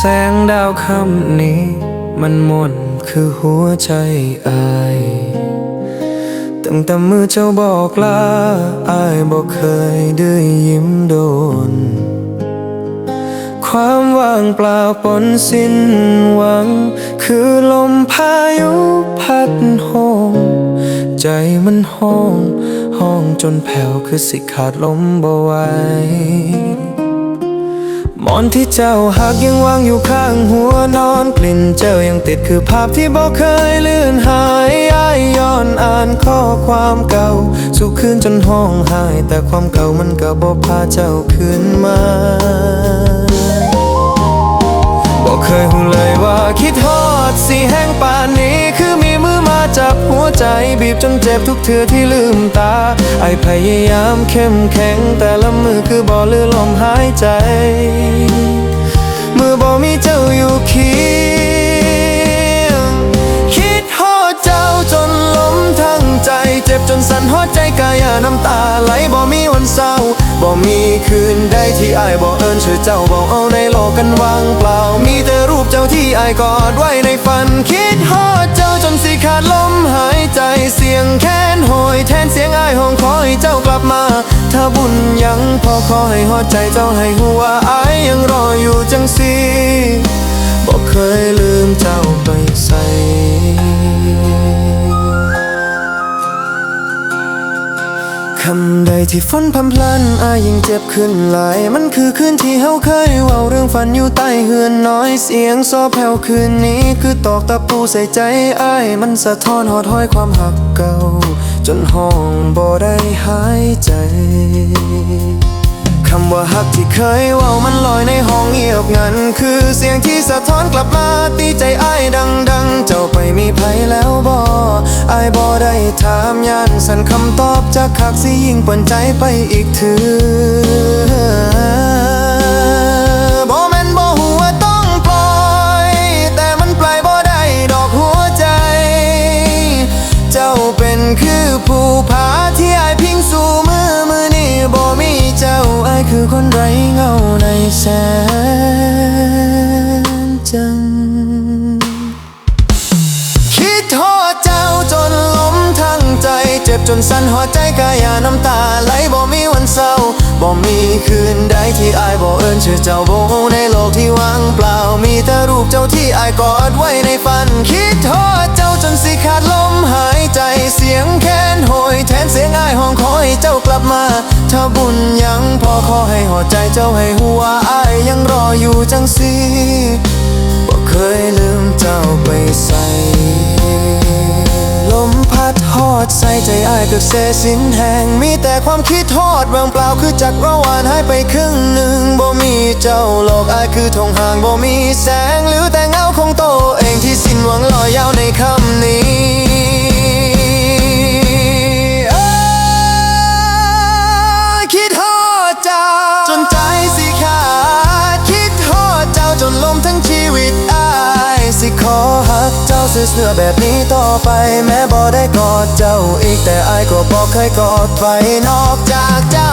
แสงดาวคำนี้ มันมนคือหัวใจอายตั้งแต่มือเจ้าบอกลาอายบอกเคยได้ยิ้มโดน ความว่างเปล่าปนสิ้นหวัง คือลมพายุพัดโหมใจมันห้อง ห้องจนแผ่วคือสิขาดลมบ่ไหว มอนที่เจ้าหักยังวางอยู่ข้างหัวนอนกลิ่นเจ้ายังติดคือภาพที่บอกเคยเลื่อนหายอายย้อนอ่านข้อความเก่าสู่คืนจนห้องหาย แต่ความเก่ามันก็บ่พาเจ้าคืนมาบอกเคยหูเลยว่าคิดฮอดสิแห้งป่านนี้คือ ใจบีบจนเจ็บทุกเทือที่ลืมตา ไอพยายามเข้มแข็ง แต่ละมือคือบ่ลือลมหายใจ มือบ่มีเจ้าอยู่เคียง คิดฮอดเจ้าจนล้มทั้งใจ เจ็บจนสั่นหัวใจกายาน้ำตาไหลบ่มีวันเศร้าบ่มีคืนใดที่อายบ่เอิญชื่อเจ้าบ่เอาในโลกกันวางเปล่า ที่อายกอดไว้ในฝัน คิดฮอดเจ้าจนสิขาดลมหายใจเสียงแค้นโหยแทนเสียงอายห้องขอให้เจ้ากลับมา ถ้าบุญยังพอขอให้ฮอดใจเจ้าให้หัวอายยังรออยู่จังสี ที่ฝนพำพลันอายยิ่งเจ็บขึ้นหลาย มันคือคืนที่เฮาเคยเว้าเรื่องฝันอยู่ใต้เฮือนน้อยเสียงซอแผ่วคืนนี้ คือตอกตะปูใส่ใจอายมันสะท้อนหอดห้อยความหักเก่า จนห้องบ่ได้หายใจคำว่าฮักที่เคยเว่ามันลอยในห้องเงียบงัน คือเสียงที่สะท้อนกลับมาตีใจอ้ายดัง ๆ เจ้าไปมีภัยแล้วบอาย บ่ได้ถามยันสันคำตอบจากคักสิยิ่งปวนใจไปอีกเถือบ่แม่นบ่หัวต้องปล่อยแต่มันปล่อยบ่ได้ดอกหัวใจเจ้าเป็นคือผู้พาที่อายพิงสู่มือมือนี้บ่มีเจ้าอายคือคนไร้เงาในแสง จนสั่นหัวใจกายาน้ำตาไหลบ่มีวันเศร้าบ่มีคืนใดที่อายบ่เอิ้นชื่อเจ้าโบ่ในโลกที่ว่างเปล่า มีแต่รูปเจ้าที่อายกอดไว้ในฝัน คิดโทษเจ้าจนสิขาดลมหายใจเสียงแค้นโหยแทนเสียงอายห้องขอให้เจ้ากลับมา ถ้าบุญยังพอขอให้หัวใจเจ้าให้หัวอายยังรออยู่จังสิบ่เคยลืมเจ้าไปใส่ กับเสสินแห่งมีแต่ความคิดทอดว่างเปล่าคือจักรวาลหายไปครึ่งหนึ่งบ่มีเจ้าโลกอายคือทงห่างบ่มีแสงเหลือแต่เงาของโตเองที่สิ้นหวังลอยยาวในคำนี้ เจ้าเสื้อแบบนี้ต่อไปแม้บ่ได้กอดเจ้าอีกแต่อายก็บอกเคยกอดไปนอกจากเจ้า